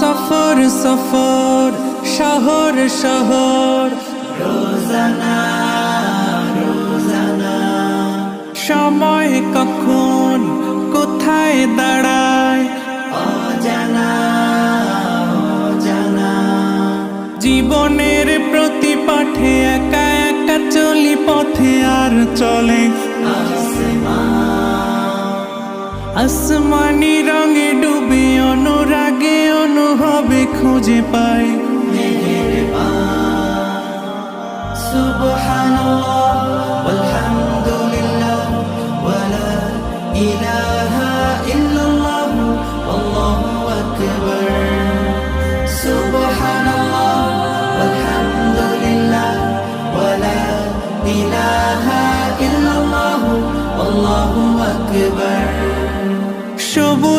সফর সফর শহর শহর। সময় কখন কোথায় দাঁড়ায়? অজানা। জীবনে পাঠে একা একা চলি, পথে আর চলে। আসমানি রঙে ডুবে, অনুরাগে অনুভবে খুঁজে পায় সুবহানাল্লাহ